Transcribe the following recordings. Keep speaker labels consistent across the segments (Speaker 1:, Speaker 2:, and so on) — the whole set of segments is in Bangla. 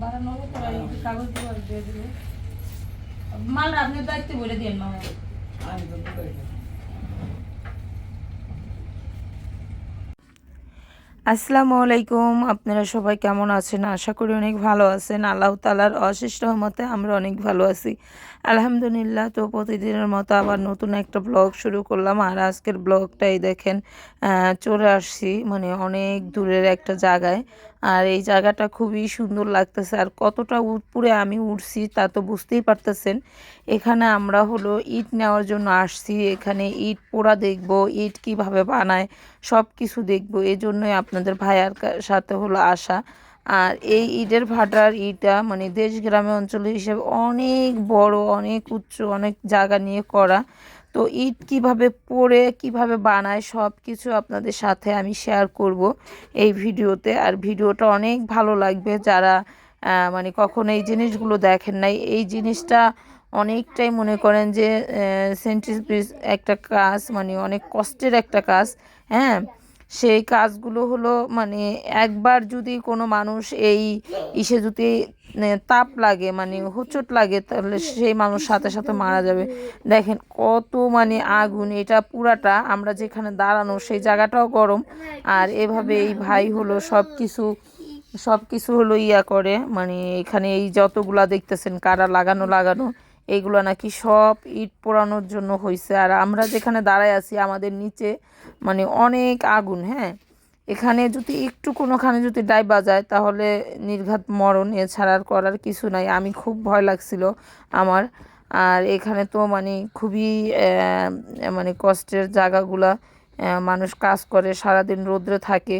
Speaker 1: বাড়ানো হবে কাগজ দিয়ে দিয়ে মালটা আপনি দায়িত্ব বলে দিন মামা
Speaker 2: আমি তো
Speaker 3: আসসালামু আলাইকুম আপনারা সবাই কেমন আছেন? আশা করি অনেক ভালো আছেন। আল্লাহ তালার অশেষ মতে আমরা অনেক ভালো আছি। আলহামদুলিল্লাহ, তো প্রতিদিনের মতো আবার নতুন একটা ব্লগ শুরু করলাম। আর আজকের ব্লগটাই দেখেন চলে আসছি মানে অনেক দূরের একটা জায়গায়। আর এই জায়গাটা খুবই সুন্দর লাগতেছে। আর কতটা উপরে আমি উঠছি তা তো বুঝতেই পারতেছেন। এখানে আমরা হলো ইট নেওয়ার জন্য আসছি। এখানে ইট পোড়া দেখব, ইট কীভাবে বানায় সব কিছু দেখব। এই জন্যই আপনাদের ভাইয়ার সাথে হলো আসা। আর এই ইটের ভাটার ইটা মানে দেশ গ্রামে অঞ্চল হিসেবে অনেক বড়, অনেক উচ্চ, অনেক জায়গা নিয়ে করা। তো ইট কীভাবে পড়ে, কীভাবে বানায় সব কিছু আপনাদের সাথে আমি শেয়ার করব এই ভিডিওতে। আর ভিডিওটা অনেক ভালো লাগবে যারা মানে কখনো এই জিনিসগুলো দেখেন নাই। এই জিনিসটা অনেকটাই মনে করেন যে সেন্টিস একটা কাজ মানে অনেক কষ্টের একটা কাজ হ্যাঁ? সেই কাজগুলো হলো মানে একবার যদি কোনো মানুষ এই ইসে যদি মানে তাপ লাগে মানে হোঁচট লাগে, তাহলে সেই মানুষ সাথে সাথে মারা যাবে। দেখেন কত মানে আগুন, এটা পুরাটা আমরা যেখানে দাঁড়ানো সেই জায়গাটাও গরম। আর এভাবে এই ভাই হলো সব কিছু সব কিছু হলো ইয়া করে মানে এখানে এই যতগুলা দেখতেছেন, কারা লাগানো লাগানো। এইগুলো নাকি সব ইট পোড়ানোর জন্য হয়েছে আর আমরা যেখানে দাঁড়ায় আছি, আমাদের নিচে মানে অনেক আগুন হ্যাঁ? এখানে যদি একটু কোনোখানে যদি ডাই বাজায়, তাহলে নির্ঘাত মরণ, এছাড়া আর করার কিছু নাই। আমি খুব ভয় লাগছিল আমার। আর এখানে তো মানে খুবই মানে কষ্টের জায়গাগুলা মানুষ কাজ করে, সারাদিন রোদ্রে থাকে।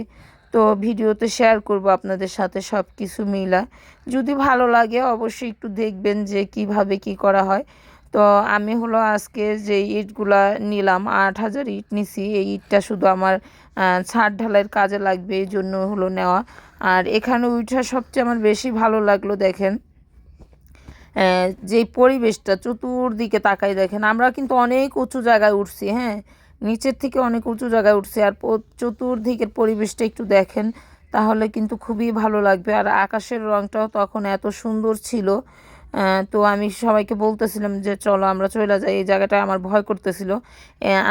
Speaker 3: তো ভিডিওতে শেয়ার করব আপনাদের সাথে সব কিছু মিলা। যদি ভালো লাগে অবশ্যই একটু দেখবেন যে কীভাবে কি করা হয়। তো আমি হলো আজকে যে ইটগুলা নিলাম, আট হাজার ইট নিছি। এই ইটটা শুধু আমার ছাদ ঢালাইয়ের কাজে লাগবে, এই জন্য হলো নেওয়া। আর এখানে উঠা সবচেয়ে আমার বেশি ভালো লাগল দেখেন। যে পরিবেশটা, চতুর্দিকে তাকাই দেখেন। আমরা কিন্তু অনেক উঁচু জায়গায় উঠছি হ্যাঁ? নিচের থেকে অনেক উঁচু জায়গায় উঠছে আর চতুর্দিকের পরিবেশটা একটু দেখেন, তাহলে কিন্তু খুবই ভালো লাগবে। আর আকাশের রংটাও তখন এত সুন্দর ছিল তো আমি সবাইকে বলতেছিলাম যে, চলো আমরা চলে যাই। এই জায়গাটা আমার ভয় করতেছিল।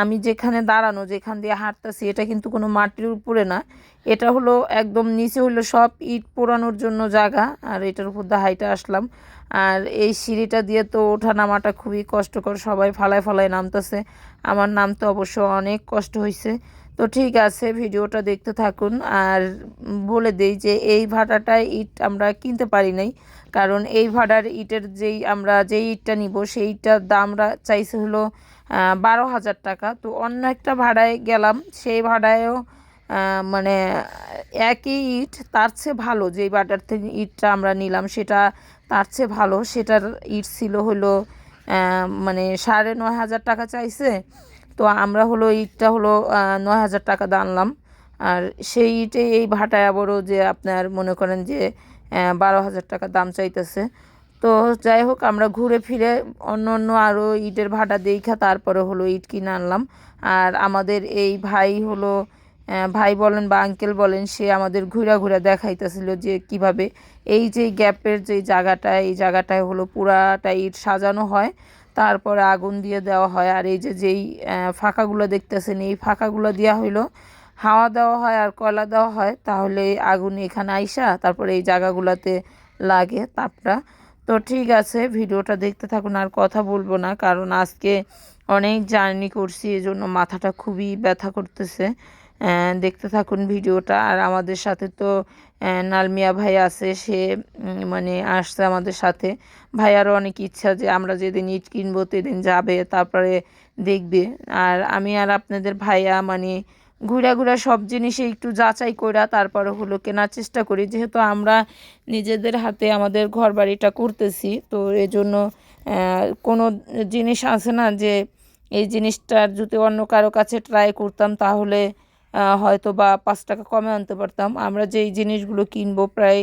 Speaker 3: আমি যেখানে দাঁড়ানো, যেখান দিয়ে হাঁটতেছি, এটা কিন্তু কোনো মাটির উপরে না। এটা হলো একদম নিচে হলো সব ইট পোড়ানোর জন্য জায়গা, আর এটার উপর দিয়ে হাইটে আসলাম। আর এই সিঁড়িটা দিয়ে তো ওঠা নামাটা খুবই কষ্টকর, সবাই ফালায় ফালায় নামতেছে। আমার নামতে অবশ্য অনেক কষ্ট হয়েছে তো ঠিক আছে, ভিডিওটা দেখতে থাকুন। আর বলে দেই যে এই ভাড়াটায় ইট আমরা কিনতে পারি নাই। কারণ এই ভাড়ার ইটের যেই আমরা যেই ইটটা নিব সেইটার দামরা চাইছে হলো বারো হাজার টাকা। তো অন্য একটা ভাড়ায় গেলাম, সেই ভাড়ায়ও মানে একই ইট, তার চেয়ে ভালো যেই বাটার থেকে ইটটা আমরা নিলাম, সেটা তার চেয়ে ভালো। সেটার ইট ছিল হলো মানে সাড়ে নয় হাজার টাকা চাইছে। তো আমরা হলো ইটটা হলো নয় হাজার টাকা দানলাম আর সেই ইটে এই ভাটায় আবারও যে আপনার মনে করেন যে বারো হাজার টাকা দাম চাইতেছে। তো যাই হোক, আমরা ঘুরে ফিরে অন্য অন্য আরও ইটের ভাটা দেখা, তারপরে হলো ইট কিনে আনলাম। আর আমাদের এই ভাই হলো ভাই বলেন বা আঙ্কেল বলেন, সে আমাদের ঘুরা ঘুরা দেখাইতেছিল যে কীভাবে এই যে গ্যাপের যে জায়গাটা, এই জায়গাটায় হলো পুরাটা ইট সাজানো হয়। তারপরে আগুন দিয়ে দেওয়া হয়। আর এই যে যেই ফাঁকাগুলো দেখতেছেন, এই ফাঁকাগুলো দেওয়া হইল। হাওয়া দেওয়া হয় আর কয়লা দেওয়া হয়, তাহলে আগুন এখানে আইসা তারপরে এই জায়গাগুলোতে লাগে তাপটা। তো ঠিক আছে, ভিডিওটা দেখতে থাকুন, আর কথা বলব না, কারণ আজকে অনেক জার্নি করছি, এজন্য মাথাটা খুবই ব্যথা করতেছে। দেখতে থাকুন ভিডিওটা। আর আমাদের সাথে তো নালমিয়া ভাই আছে, সে মানে আসছে আমাদের সাথে। ভাইয়ারও অনেক ইচ্ছা যে আমরা যেদিন ইট কিনবো সেদিন যাবে, তারপরে দেখবে। আর আমি আর আপনাদের ভাইয়া মানে ঘুরা ঘুরা সব জিনিসে একটু যাচাই কইরা তারপরে হলো কেনার চেষ্টা করি। যেহেতু আমরা নিজেদের হাতে আমাদের ঘর বাড়িটা করতেছি, তো এজন্য কোনো জিনিস আছে না যে, এই জিনিসটার যদি অন্য কারও কাছে ট্রাই করতাম তাহলে হয়তো বা পাঁচ টাকা কমে আনতে পারতাম। আমরা যেই জিনিসগুলো কিনবো প্রায়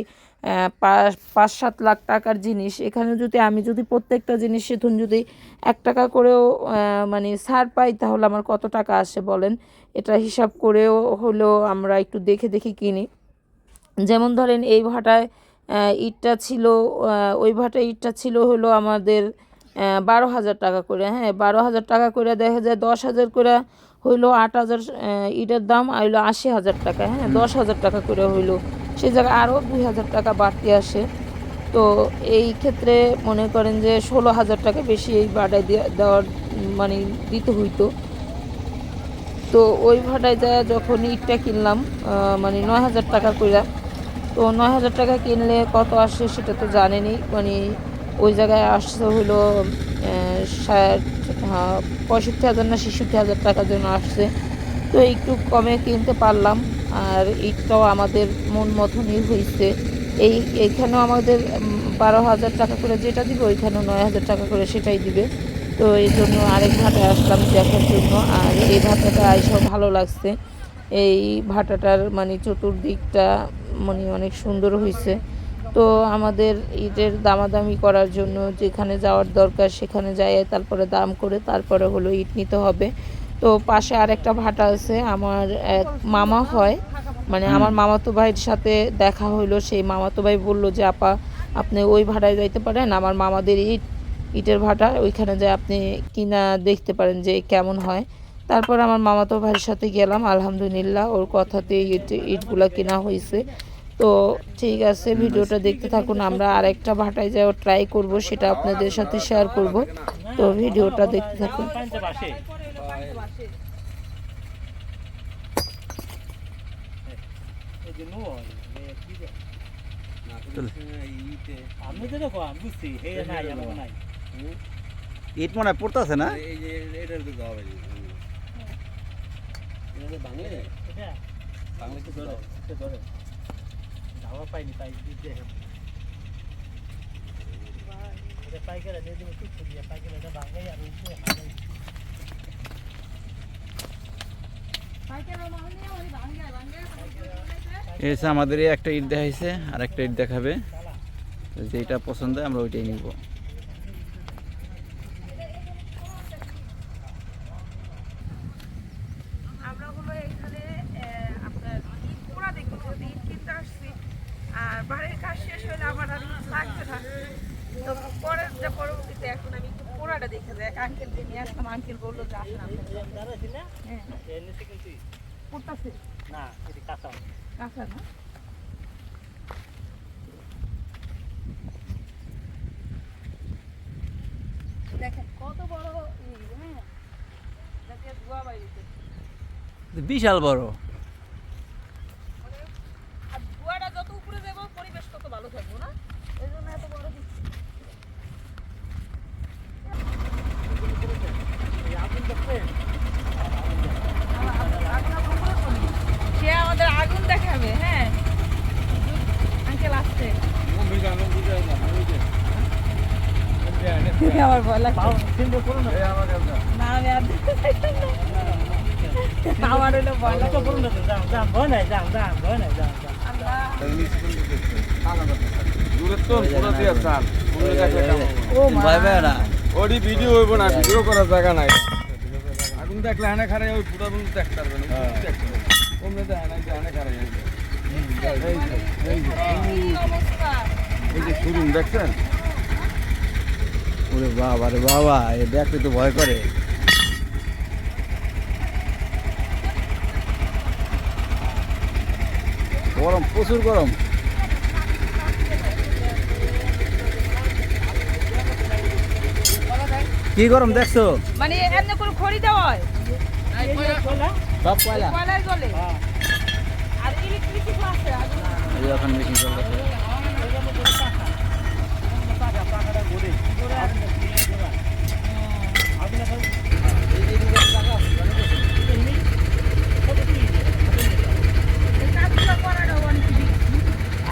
Speaker 3: পাঁচ সাত লাখ টাকার জিনিস। এখানে যদি আমি যদি প্রত্যেকটা জিনিস সেতুন যদি এক টাকা করেও মানে ছাড় পাই, তাহলে আমার কত টাকা আসে বলেন? এটা হিসাব করেও হলেও আমরা একটু দেখে দেখে কিনি। যেমন ধরেন এই ভাটায় ইটটা ছিল ওই ভাটায় ইটটা ছিল হলো আমাদের বারো হাজার টাকা করে। হ্যাঁ বারো হাজার টাকা করে দেখা যায় দশ হাজার করে হইল আট হাজার ইটের দাম হইল আশি হাজার টাকা হ্যাঁ? দশ হাজার টাকা করে হইল। সে জায়গায় আরও দুই হাজার টাকা বাড়তি আসে। তো এই ক্ষেত্রে মনে করেন যে ষোলো হাজার টাকা বেশি এই ভাড়ায় দেওয়া- দেওয়ার মানে দিতে হইতো। তো ওই ভাড়ায় যায় যখন ইটটা কিনলাম মানে নয় হাজার টাকা করে তো নয় হাজার টাকা কিনলে কত আসে সেটা তো জানেনি। মানে ওই জায়গায় আসছে হলো আহ, ষাট পঁয়ষট্টি হাজার না ছেষট্টি হাজার টাকার জন্য আসছে। তো একটু কমে কিনতে পারলাম, আর ইটটাও আমাদের মন মতনই হয়েছে এই এইখানেও আমাদের বারো হাজার টাকা করে যেটা দিবে, ওইখানেও নয় হাজার টাকা করে সেটাই দিবে। তো এই জন্য আরেক ভাটায় আসলাম দেখার জন্য, আর এই ভাটাটা আইসব ভালো লাগছে। এই ভাটাটার মানে চতুর্দিকটা মানে অনেক সুন্দর হয়েছে তো আমাদের ইটের দামাদামি করার জন্য যেখানে যাওয়ার দরকার সেখানে যাই তারপরে দাম করে তারপরে হলো ইট নিতে হবে। তো পাশে আরেকটা ভাটা আছে আমার এক মামা হয় মানে আমার মামাতো ভাইয়ের সাথে দেখা হইল সেই মামাতো ভাই বলল যে আপা আপনি ওই ভাটায় যাইতে পারেন আমার মামাদের ইট ইটের ভাটা ওইখানে যে আপনি কিনা দেখতে পারেন যে কেমন হয়। তারপর আমার মামাতো ভাইয়ের সাথে গেলাম আলহামদুলিল্লাহ ওর কথাতে ইট ইটগুলা কেনা হয়েছে তো ঠিক আছে ভিডিওটা দেখতে থাকুন আমরা আরেকটা ভাটায় যাওয়া ট্রাই করব সেটা আপনাদের সাথে শেয়ার করব। তো ভিডিওটা দেখতে থাকুন।
Speaker 4: পাঞ্জাবাসে এই যে নোয় আমি তো দেখো আমি বুঝছি হে নাই আমার নাই
Speaker 5: ইট মনে হয় পড়তেছে না?
Speaker 2: বাংলা
Speaker 4: যাওয়া পাইনি তাই দেখেন এটা পাইকারে নিয়ে দেবো কিছু দিয়ে পাইকারে এটা ভাঙাই আর উপরে হাঁটাই
Speaker 5: এই হচ্ছে আমাদের একটা ইট দেখাইছে আর একটা ইট দেখাবে। তো যেটা পছন্দ হয় আমরা ওইটাই নিব
Speaker 3: আমরা হলো এখানে আহ, আপনার ঈদ পোড়া দেখব যদি ঈদ কিনতে আসছি আর বাড়ির কাজ শেষ হলে আমার আর ঈদ লাগবে না তো পরের যে পরবর্তীতে এখন আমি একটু পোড়াটা দেখে যাই আঙ্কেলকে নিয়ে আসলাম আঙ্কেল বলল যে আসেন আপনার
Speaker 4: দাঁড়াইছি না
Speaker 3: হ্যাঁ
Speaker 4: এর নিচে কিন্তু
Speaker 3: পোড়তাছে
Speaker 4: না এটা কাঁচা
Speaker 3: কাঁচা না? দেখেন কত বড় হ্যাঁ? ধোয়া বাইরেছে।
Speaker 5: বিশাল বড়
Speaker 3: আর ধোঁয়াটা যত উপরে যাব পরিবেশ তত ভালো থাকব না এই জন্য এত বড় দিচ্ছি
Speaker 4: এই আগুন দেখতে
Speaker 3: সে আমাদের আগুন দেখাবে হ্যাঁ আঙ্কেল আসছে
Speaker 2: বুঝা না বুঝা না ওই যে
Speaker 3: আমার ভয়
Speaker 4: করো না।
Speaker 3: আমি আর। আমার হলো ভয়
Speaker 4: তো
Speaker 3: লাগছে।
Speaker 4: করো না যাও যাও ভয় নাই যাও যাও ভয় নাই যাও যাও।
Speaker 3: আল্লাহ।
Speaker 2: দূরে তো পুরো দিয়ে চাল। পুরো দেখলে কেমন
Speaker 3: ও মা।
Speaker 5: ভয় পায় না।
Speaker 2: ওডি ভিডিও হইব না ভিডিও করার জায়গা নাই। আগুন দেখলে হানে খারে ওই পুরো রুম দেখতে পারবে না। দেখতে পারবে ওমনে হানে খারে এই যে এই যে
Speaker 3: কি অবস্থা
Speaker 2: এই যে। শুরুম দেখছেন?
Speaker 5: ওরে বাবা রে বাবা এ দেখতে তো ভয় করে। গরম প্রচুর গরম। কি গরম দেখছ?
Speaker 3: মানে এমনি করে খড়ি দেওয়া হয়।
Speaker 5: সব কয়লা?
Speaker 3: কয়লায় জ্বলে আর ইলেকট্রিসিটি আছে
Speaker 5: এখন মেশিন চলতেছে
Speaker 3: এই কাজগুলো করাটা অনেক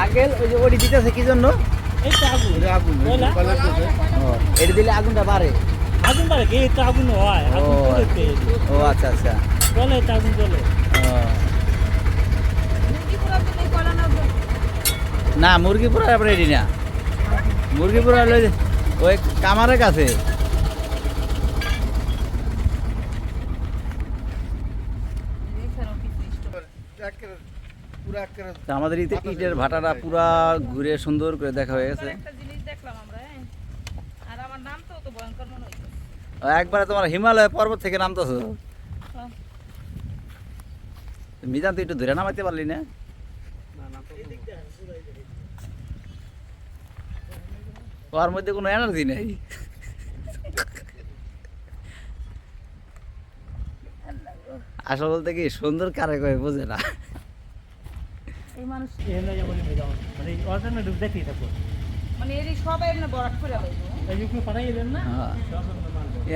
Speaker 5: আগেল ওই যে ওডি দিতেছে কি জন্য?
Speaker 4: আগুন?
Speaker 5: এটা দিলে আগুনটা বাড়ে।
Speaker 4: আগুন বাড়ে কি? এটা আগুন হয়।
Speaker 5: ও। আচ্ছা আচ্ছা।
Speaker 4: চলে এটা আগুন
Speaker 3: কয়লা না
Speaker 5: মুরগি পুরা রেডি না। মুরগি পুরা ওই কামারের কাছে। আমাদের ইতে ইটের ভাটাটা পুরা ঘুরে সুন্দর করে দেখা হয়ে গেছে।
Speaker 3: হ্যাঁ।
Speaker 5: একবারে তোমার হিমালয় পর্বত থেকে নামতেছো?
Speaker 3: হ্যাঁ।
Speaker 5: মিজান তুই একটু ধরে নামাইতে পারলি না? ওর মধ্যে কোনো এনার্জি নেই। আসল বলতে কি সুন্দর কারে কয়ে বোঝে না।
Speaker 3: এই মানুষ
Speaker 4: মানে
Speaker 3: মানে এরই সবাই এমনি বরাট করে
Speaker 4: না?
Speaker 5: হ্যাঁ।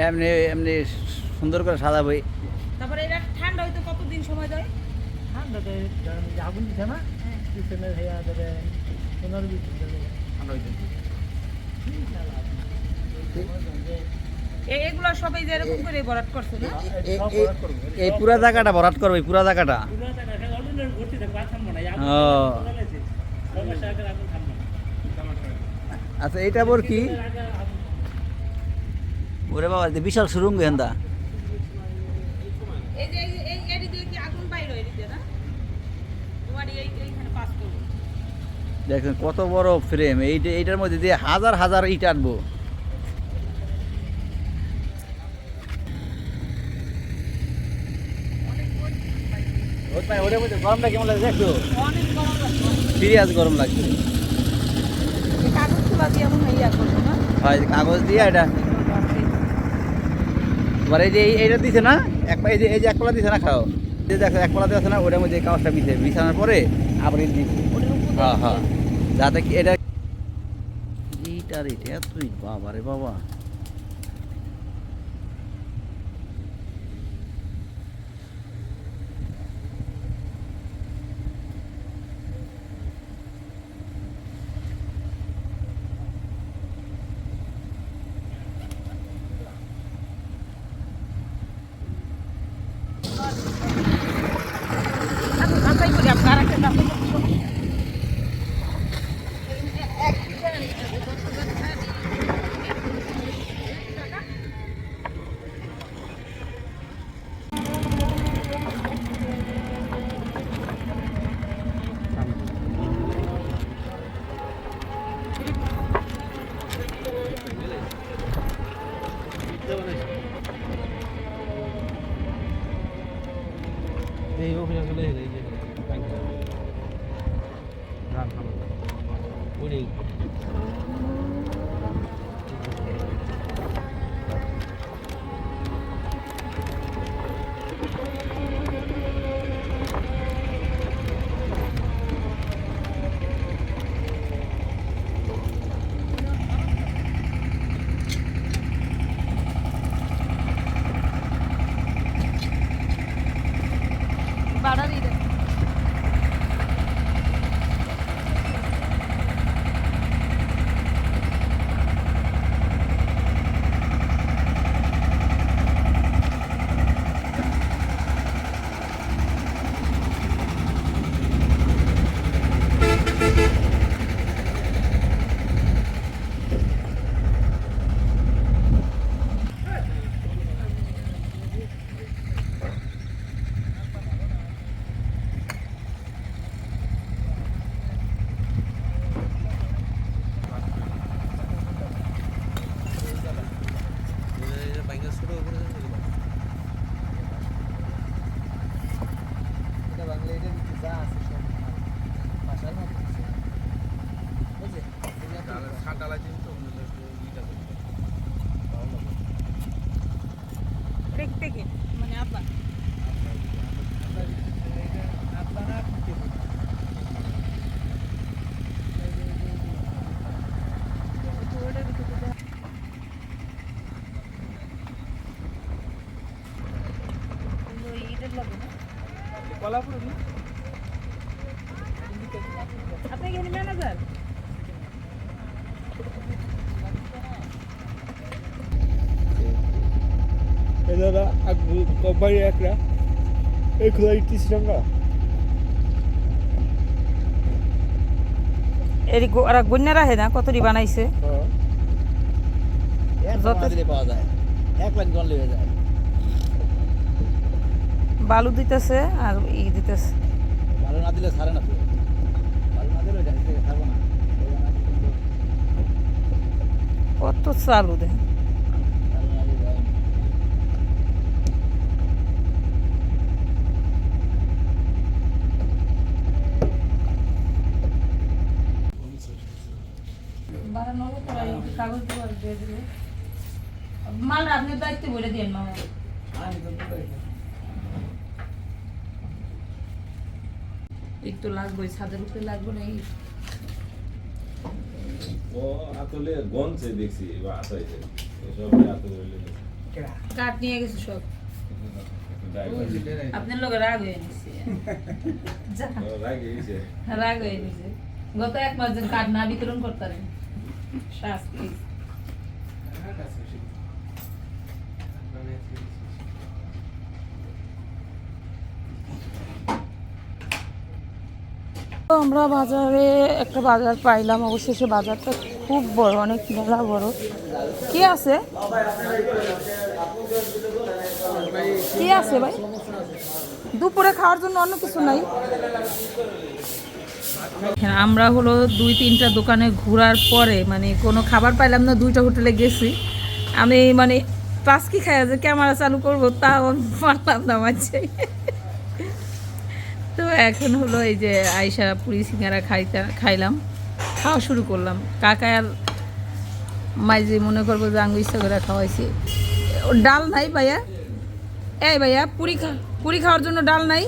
Speaker 5: এমনি এমনি সুন্দর করে
Speaker 3: তারপরে এটা ঠান্ডা হইতে কতদিন সময় দেয়?
Speaker 4: ঠান্ডাতে ধরেন আগুন দিছে না পিছনে হেয়া ধরে পনেরো বিশ ঠান্ডা হইতে
Speaker 3: এগুলো সবাই যে এরকম করে বরাট করছে না?
Speaker 5: এ- এ- এই পুরা জায়গাটা ভরাট করবে পুরা জায়গাটা। আচ্ছা এইটা বর কি? ওরে বাবা বিশাল সুরঙ্গ হেন্দা।
Speaker 3: এই যে এই- এই এডি দিয়ে কি আগুন বাইর হয় এদিকে না তোমার এই এইখানে পাস করব
Speaker 5: দেখেন কত বড় ফ্রেম এইটা এইটার মধ্যে দিয়ে হাজার হাজার ইট মধ্যে গরমটা কেমন লাগছে একটু?
Speaker 3: গরম লাগছে।
Speaker 5: সিরিয়াস গরম
Speaker 3: হয়
Speaker 5: কাগজ দিয়ে এটা। এবার এই যে এই- এইটা দিছে না? এক এই যে এই যে এক পালা দিছে না খাও? যে দেখো এক পালা আছে না ওটার মধ্যে কাগজটা বিছানোর পরে আবার হ্যাঁ হ্যাঁ। যাতে এটা এইটার এটা তুই বাবা রে বাবা।
Speaker 2: কবাই একরা। এই খোলাই তিস টাকা
Speaker 3: এরি আর গন্যা রাখে না কতটি বানাইছে?
Speaker 5: এক
Speaker 3: যত-
Speaker 5: দিলে পাওয়া যায়। এক লাইন গন লেগে যায়।
Speaker 3: বালু দিতেছে আর ই দিতেছে।
Speaker 5: ভালো না দিলে ছাড়ে না তো। ভালো না দিলে এটা থেকে না।
Speaker 3: কত চালু দেন
Speaker 5: ভালো না দিলে যাই না।
Speaker 1: দিয়ে মালটা আপনি দায়িত্ব বলে দিন মামা। একটু লাগবে ছাদের উপরে লাগবে না
Speaker 6: ও আতলে গনছে দেখছি বা আতাইছে। সব আতলে হইলে
Speaker 1: কাঠ নিয়ে গেছে সব। আপনার লোক রাগ হয়ে নিছে।
Speaker 6: রাগ
Speaker 1: হয়ে নিছে। গত এক মাস দিন কাঠ না বিতরণ করতারেন। শাস্তি
Speaker 3: আমরা বাজারে একটা বাজার পাইলাম, অবশেষে বাজারটা খুব বড়, অনেক মেলা বড়। কি আছে? কি আছে ভাই? দুপুরে খাওয়ার জন্য অন্য কিছু নাই। আমরা হলো দুই, তিনটা দোকানে ঘোরার পরে মানে কোনো খাবার পাইলাম না, দুইটা হোটেলে গেছি। আমি মানে টাস্কি খাই, যে ক্যামেরা চালু করব, তাও আমি পারলাম না মাঝে। তো এখন হলো এই যে আয়সা পুরি সিঙ্গারা খাইতে, খাইলাম। খাওয়া শুরু করলাম। কাকা আর মাইজি মনে করব যে আঙ্গু করে খাওয়াইছি। ডাল নাই ভাইয়া? এই ভাইয়া, পুরি খা, পুরি খাওয়ার জন্য ডাল নাই?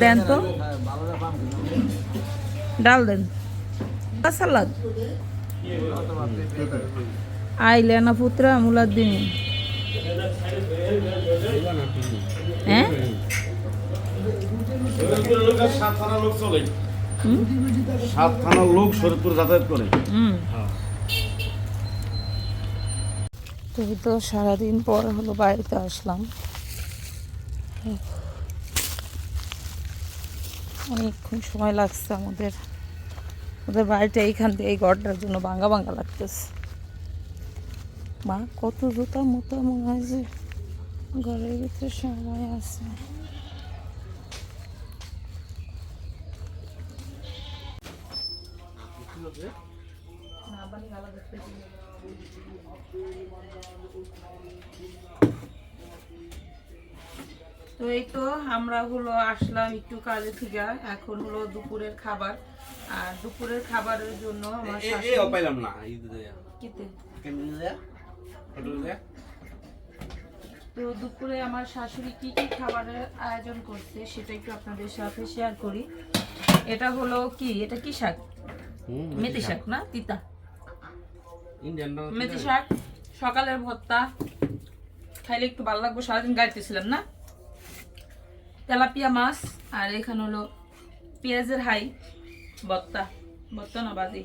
Speaker 3: দেন তো। ডাল দেন। সালাদ। আইলে না পুত্রা মুলার দিন হ্যাঁ?
Speaker 6: সাত থানার লোক চলে সাত থানার লোক শরীরপুর যাতায়াত করে
Speaker 3: তো তো সারাদিন পর হলো বাড়িতে আসলাম। অনেকক্ষণ সময় লাগছে আমাদের। ওদের বাড়িটা এইখান থেকে এই ঘরটার জন্য ভাঙ্গা ভাঙ্গা লাগতেছে। মা, কত জুতা মোতা মনে হয় যে ঘরের ভিতরে সময় আছে। তো এই তো আমরা হলো আসলাম একটু কাজে থেকে। এখন হলো দুপুরের খাবার। আর দুপুরের খাবারের জন্য আমার শাশুড়ি-
Speaker 2: পাইলাম না
Speaker 3: কিতে? তো দুপুরে আমার শাশুড়ি কি কি খাবারের আয়োজন করছে সেটা একটু আপনাদের সাথে শেয়ার করি। এটা হলো কি? এটা কি শাক? মেথি শাক। না? তিতা? মেথি শাক সকালের ভর্তা। খাইলে একটু ভালো লাগবে সারাদিন গাইতেছিলাম না? তেলাপিয়া মাছ, আর এখানে হলো পেঁয়াজের হাই, ভর্তা। ভর্তা না, বাজি।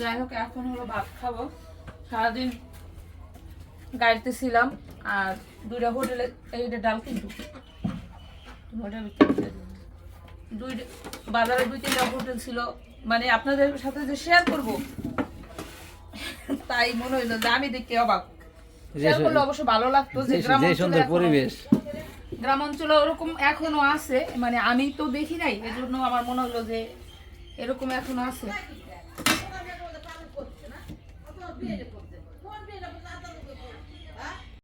Speaker 3: যাই হোক, এখন হলো ভাত খাব। সারাদিন গাড়িতে ছিলাম আর দুইটা হোটেলে এইটা ডাল কিন্তু। করে দুই বাজারে দুই তিনটা হোটেল ছিল। মানে আপনাদের সাথে যে শেয়ার করব, তাই মনে হইল যে আমি দেখতে অবাক। শেয়ার করলে অবশ্য ভালো লাগতো যে গ্রাম
Speaker 5: সুন্দর পরিবেশ।
Speaker 3: গ্রাম অঞ্চলে ওরকম এখনও আছে মানে আমি তো দেখি নাই এজন্য আমার মনে হলো যে এরকম এখনও আছে।